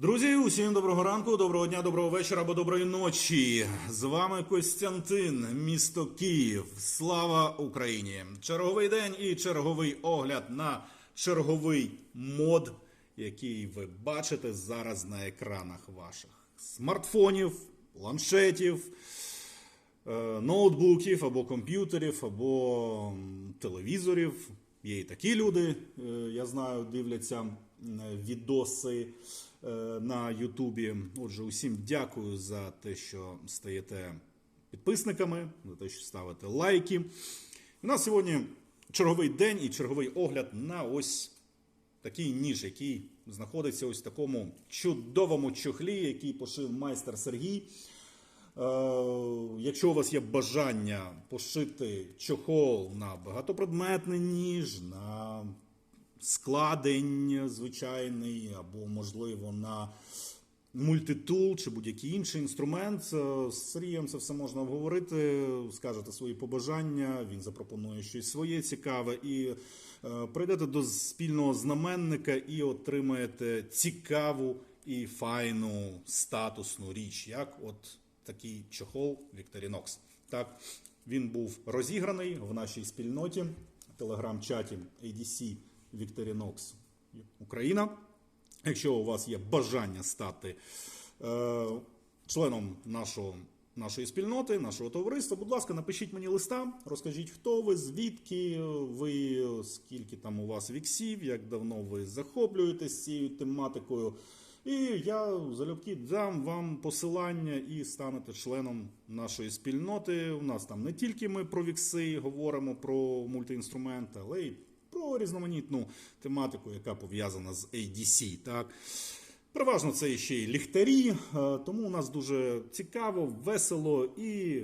Друзі, усім доброго ранку, доброго дня, доброго вечора або доброї ночі. З вами Костянтин, місто Київ. Слава Україні! Черговий день і черговий огляд на черговий мод, який ви бачите зараз на екранах ваших смартфонів, планшетів, е, ноутбуків або комп'ютерів, або телевізорів. Є і такі люди, е, я знаю, дивляться відоси е, на Ютубі. Отже, усім дякую за те, що стаєте підписниками, за те, що ставите лайки. У нас сьогодні черговий день і черговий огляд на ось такий ніж, який знаходиться ось в такому чудовому чохлі, який пошив майстер Сергій. Е, Якщо у вас є бажання пошити чохол на багатопредметний ніж, на складень звичайний, або, можливо, на мультитул чи будь-який інший інструмент, е, з Сергієм це все можна обговорити, скажете свої побажання, він запропонує щось своє цікаве, і е, прийдете до спільного знаменника і отримаєте цікаву і файну статусну річ, як от такий чохол Victorinox. Так, він був розіграний в нашій спільноті. Телеграм-чаті ADC Victorinox Україна. Якщо у вас є бажання стати е, членом нашого, нашої спільноти, нашого товариства, будь ласка, напишіть мені листа, розкажіть, хто ви, звідки ви, скільки там у вас віксів, як давно ви захоплюєтесь цією тематикою. І я залюбки дам вам посилання і станете членом нашої спільноти. У нас там не тільки ми про вікси говоримо про мультиінструменти, але й про різноманітну тематику, яка пов'язана з ADC. Так? Переважно це ще й ліхтарі, е, тому у нас дуже цікаво, весело і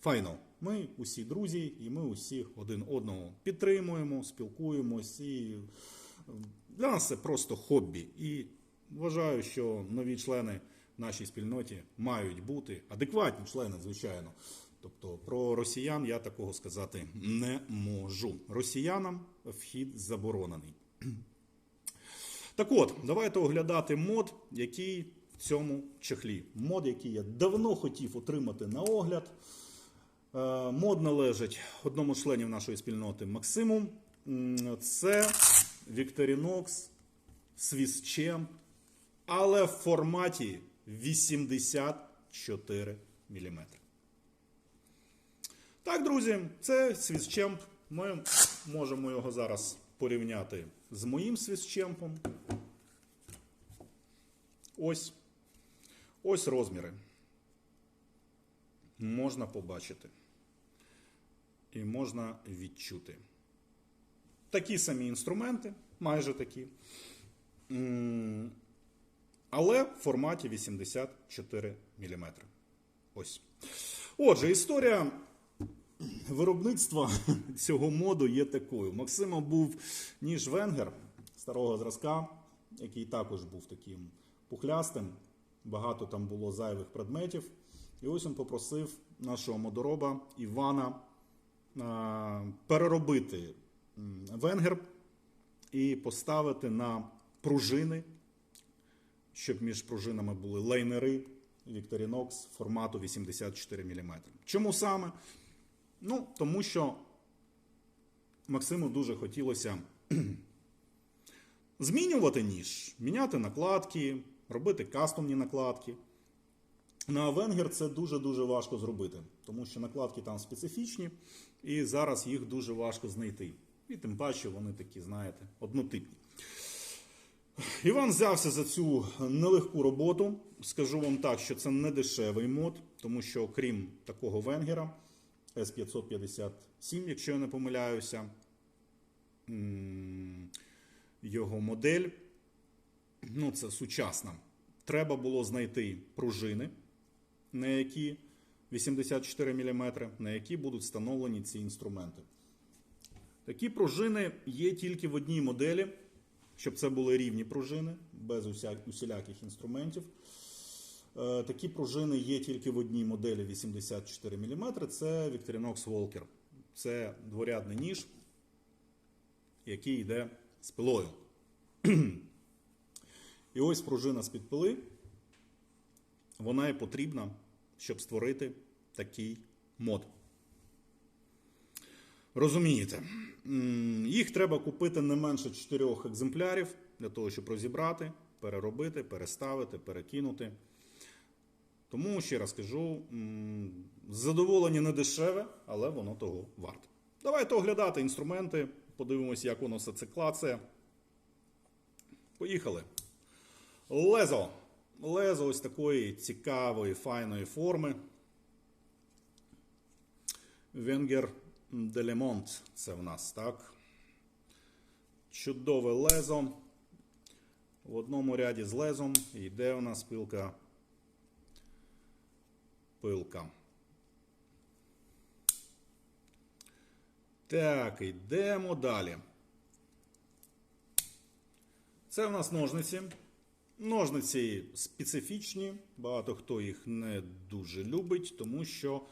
файно. Ми усі друзі, і ми усі один одного підтримуємо, спілкуємось. І е, для нас це просто хобі. І вважаю, що нові члени нашій спільноті мають бути адекватні члени, звичайно. Тобто про росіян я такого сказати не можу. Росіянам вхід заборонений. Так от, давайте оглядати мод, який в цьому чехлі. Мод, який я давно хотів отримати на огляд. Е, Мод належить одному з членів нашої спільноти Максиму. Це Victorinox Swiss Champ, але в форматі 84 мм. Так, друзі, це свісчемп. Ми можемо його зараз порівняти з моїм свісчемпом. Ось. Ось розміри. Можна побачити. І можна відчути. Такі самі інструменти, майже такі. Але в форматі 84 мм. Ось. Отже, історія виробництва цього моду є такою. Максима був ніж венгер старого зразка, який також був таким пухлястим. Багато там було зайвих предметів. І ось він попросив нашого модороба Івана переробити венгер і поставити на пружини, щоб між пружинами були лайнери Victorinox формату 84 мм. Чому саме? Ну, тому що Максиму дуже хотілося змінювати ніж, міняти накладки, робити кастомні накладки. На венгер це дуже-дуже важко зробити, тому що накладки там специфічні, і зараз їх дуже важко знайти. І тим паче вони такі, знаєте, однотипні. Іван взявся за цю нелегку роботу. Скажу вам так, що це не дешевий мод, тому що окрім такого венгера, S557, якщо я не помиляюся, його модель, ну це сучасна. Треба було знайти пружини, на які 84 мм, на які будуть встановлені ці інструменти. Такі пружини є тільки в одній моделі, щоб це були рівні пружини, без усіляких інструментів. Е, Такі пружини є тільки в одній моделі 84 мм. Це Victorinox Walker. Це дворядний ніж, який йде з пилою. І ось пружина з-під пили, вона і потрібна, щоб створити такий мод. Розумієте, їх треба купити не менше 4 екземплярів для того, щоб розібрати, переробити, переставити, перекинути. Тому, ще раз кажу, задоволення не дешеве, але воно того варте. Давайте оглядати інструменти, подивимось, як воно все це клацає. Поїхали. Лезо. Лезо ось такої цікавої, файної форми. Венгер Делемонт. Це в нас, так? Чудове лезо. В одному ряді з лезом йде у нас пилка. Пилка. Так, йдемо далі. Це в нас ножниці. Ножниці специфічні, багато хто їх не дуже любить, тому що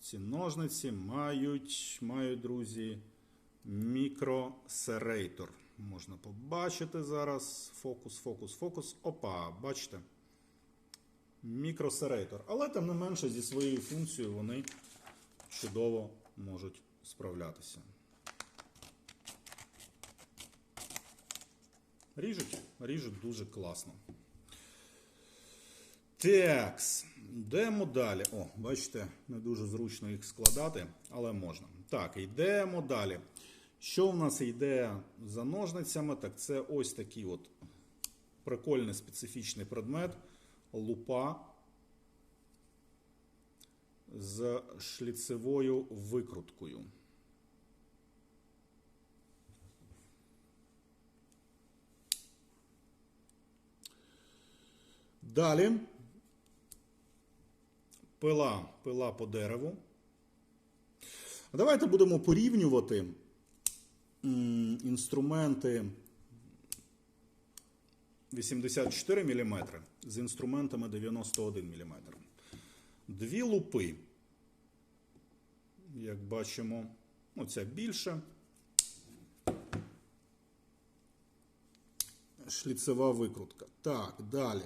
ці ножниці мають, мають друзі, мікросерейтор. Можна побачити зараз. Фокус, фокус, фокус. Опа, бачите? Мікросерейтор. Але тим не менше зі своєю функцією вони чудово можуть справлятися. Ріжуть, ріжуть дуже класно. Такс, йдемо далі. О, бачите, не дуже зручно їх складати, але можна. Так, йдемо далі. Що в нас йде за ножницями? Так, це ось такий от прикольний специфічний предмет. Лупа з шліцевою викруткою. Далі пила, пила по дереву. Давайте будемо порівнювати інструменти 84 мм з інструментами 91 мм. Дві лупи, як бачимо, оця більша. Шліцева викрутка. Так, далі.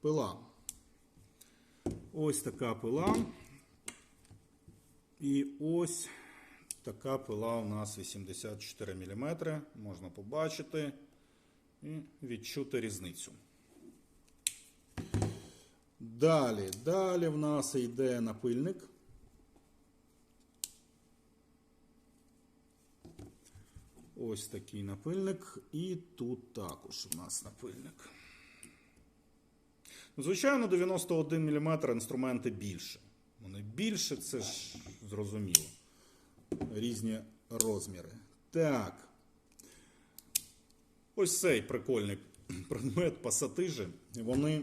Пила. Ось така пила. І ось така пила у нас 84 мм. Можна побачити і відчути різницю. Далі, далі в нас йде напильник. Ось такий напильник. І тут також у нас напильник. Звичайно, 91 мм інструменти більше. Вони більше, це ж зрозуміло. Різні розміри. Так. Ось цей прикольний предмет пасатижі. Вони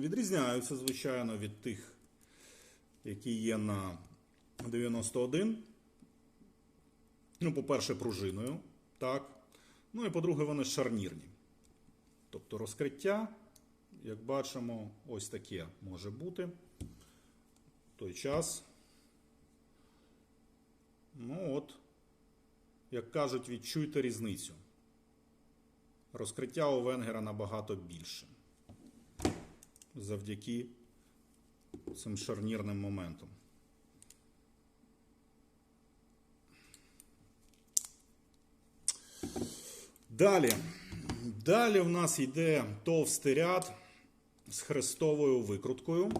відрізняються, звичайно, від тих, які є на 91. Ну, по-перше, пружиною. Так. Ну і по-друге, вони шарнірні. Тобто розкриття, як бачимо, ось таке може бути. В той час. Ну от, як кажуть, відчуйте різницю. Розкриття у Венгера набагато більше. Завдяки цим шарнірним моментам. Далі. Далі в нас йде товстий ряд з хрестовою викруткою.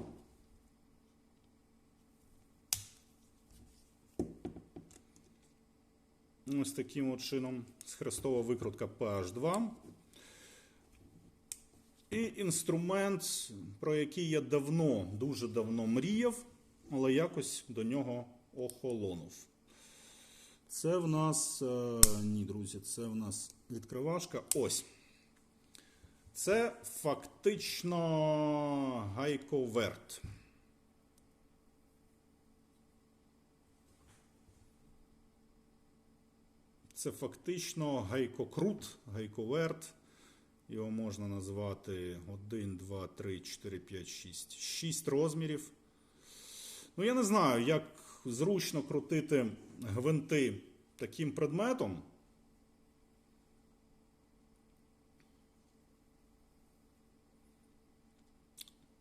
Ось таким от чином з хрестова викрутка PH2. І інструмент, про який я давно, дуже давно мріяв, але якось до нього охолонув. Це в нас, е, ні, друзі, це в нас відкривашка. Ось. Це фактично гайковерт. Це фактично гайкокрут, гайковерт. Його можна назвати 1, 2, 3, 4, 5, 6. 6 розмірів. Ну, я не знаю, як зручно крутити гвинти таким предметом.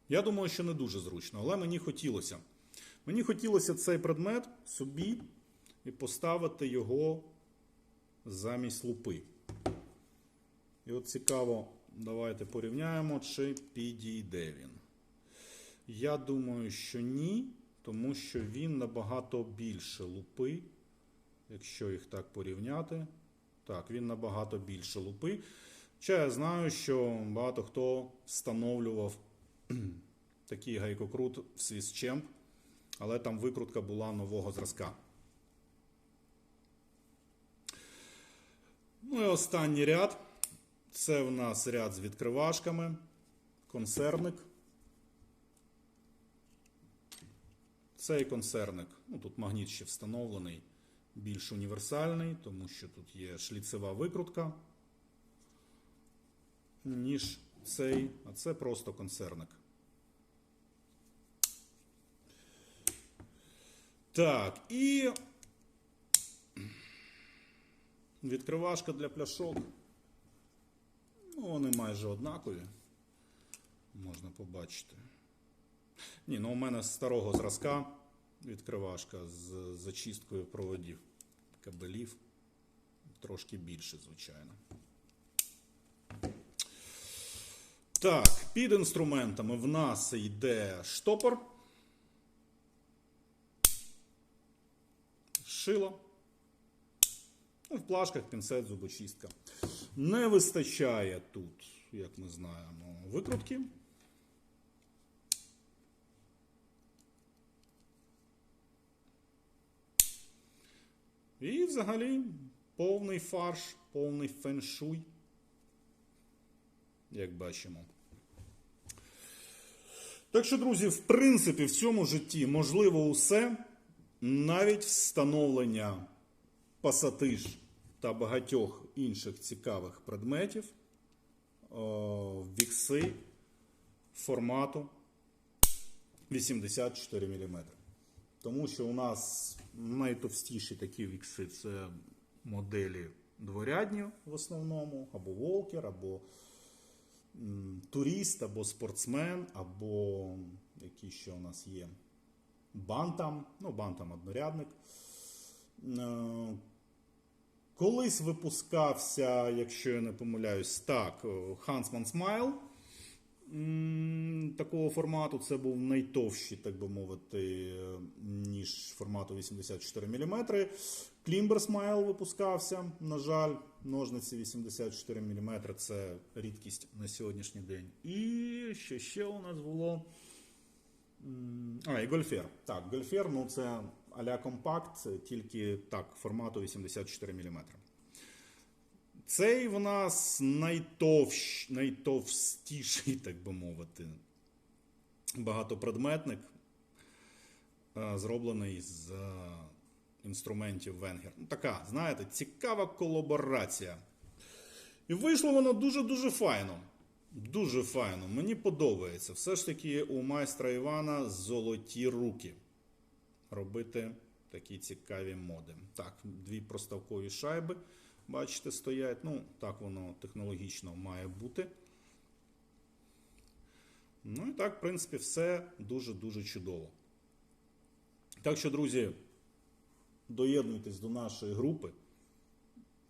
Я думаю, що не дуже зручно, але мені хотілося. Мені хотілося цей предмет собі і поставити його замість лупи. І от цікаво, давайте порівняємо, чи підійде він. Я думаю, що ні, тому що він набагато більше лупи. Якщо їх так порівняти, так, він набагато більше лупи. Хоча я знаю, що багато хто встановлював такий гайкокрут в Swisschamp, але там викрутка була нового зразка. Ну і останній ряд. Це в нас ряд з відкривашками, консервник. Цей консервник, ну тут магніт ще встановлений, більш універсальний, тому що тут є шліцева викрутка, ніж цей, а це просто консервник. Так, і відкривашка для пляшок. Ну, вони майже однакові. Можна побачити. Ні, ну у мене з старого зразка відкривашка з зачисткою проводів кабелів. Трошки більше, звичайно. Так, під інструментами в нас йде штопор, шило. Ну, в плашках пінцет, зубочистка. Не вистачає тут, як ми знаємо, викрутки. І взагалі повний фарш, повний феншуй, як бачимо. Так що, друзі, в принципі, в цьому житті можливо усе, навіть встановлення пасатиж та багатьох інших цікавих предметів, вікси формату 84 мм. Тому що у нас найтовстіші такі вікси це моделі дворядні в основному, або волкер, або турист, або спортсмен, або які ще у нас є бантам, ну, бантам однорядник. Е, Колись випускався, якщо я не помиляюсь, так, Huntsman Smile такого формату. Це був найтовщий, так би мовити, е, ніж формату 84 мм. Climber Smile випускався. На жаль, ножниці 84 мм це рідкість на сьогоднішній день. І що ще у нас було? А, і гольфер. Так, гольфер, ну це а-ля компакт, тільки так, формату 84 мм. Цей в нас найтовщ, найтовстіший, так би мовити, багатопредметник, е, зроблений з інструментів Венгер. Ну, така, знаєте, цікава колаборація. І вийшло воно дуже-дуже файно. Дуже файно. Мені подобається. Все ж таки у майстра Івана золоті руки. Робити такі цікаві моди. Так, дві проставкові шайби, бачите, стоять. Ну, так воно технологічно має бути. Ну і так, в принципі, все дуже-дуже чудово. Так що, друзі, доєднуйтесь до нашої групи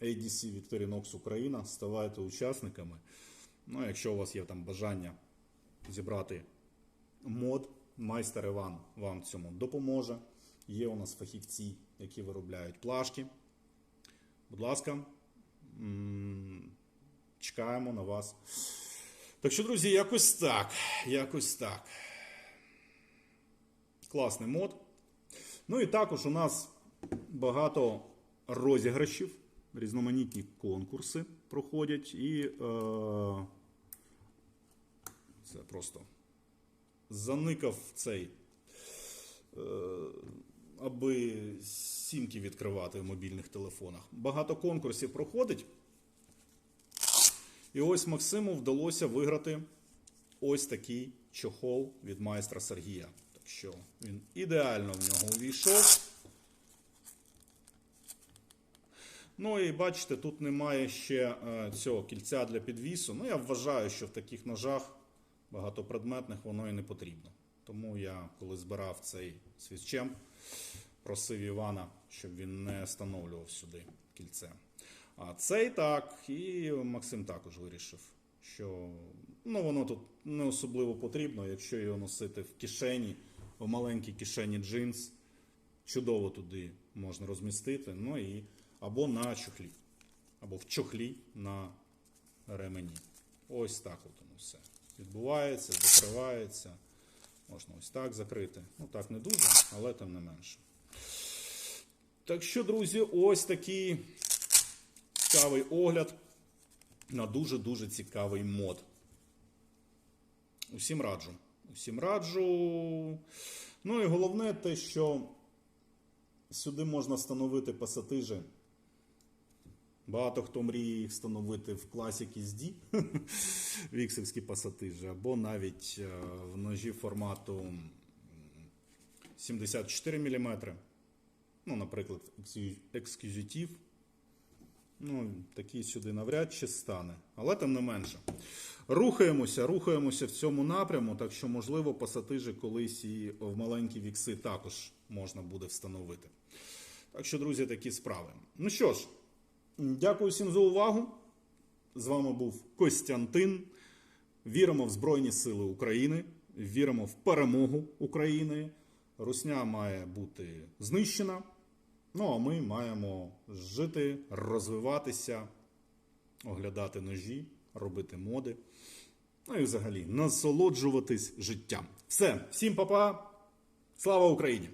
ADC Victorinox Україна, ставайте учасниками. Ну, якщо у вас є там бажання зібрати мод, майстер Іван вам в цьому допоможе. Є у нас фахівці, які виробляють плашки. Будь ласка, чекаємо на вас. Так що, друзі, якось так. Якось так. Класний мод. Ну і також у нас багато розіграшів, різноманітні конкурси проходять. І е, це просто заникав цей, е, аби сімки відкривати в мобільних телефонах. Багато конкурсів проходить. І ось Максиму вдалося виграти ось такий чохол від майстра Сергія. Так що він ідеально в нього увійшов. Ну і бачите, тут немає ще е, цього кільця для підвісу. Ну, я вважаю, що в таких ножах багатопредметних воно і не потрібно. Тому я, коли збирав цей свічем, просив Івана, щоб він не встановлював сюди кільце. А цей так, і Максим також вирішив, що ну, воно тут не особливо потрібно, якщо його носити в кишені, в маленькій кишені джинс, чудово туди можна розмістити. Ну і або на чохлі, або в чохлі на ремені. Ось так от воно все відбувається, закривається. Можна ось так закрити. Ну так не дуже, але тим не менше. Так що, друзі, ось такий цікавий огляд на дуже-дуже цікавий мод. Усім раджу. Усім раджу. Ну і головне те, що сюди можна встановити пасатижі. Багато хто мріє їх встановити в класіки SD, віксельські пасатижі, або навіть е, в ножі формату 74 мм. Ну, наприклад, екскюзитив. Ну, такий сюди навряд чи стане. Але тим не менше. Рухаємося, рухаємося в цьому напряму, так що, можливо, пасатижі колись і в маленькі вікси також можна буде встановити. Так що, друзі, такі справи. Ну що ж, дякую всім за увагу. З вами був Костянтин. Віримо в Збройні Сили України, віримо в перемогу України. Русня має бути знищена. Ну а ми маємо жити, розвиватися, оглядати ножі, робити моди. Ну і взагалі насолоджуватись життям. Все, всім па-па, слава Україні!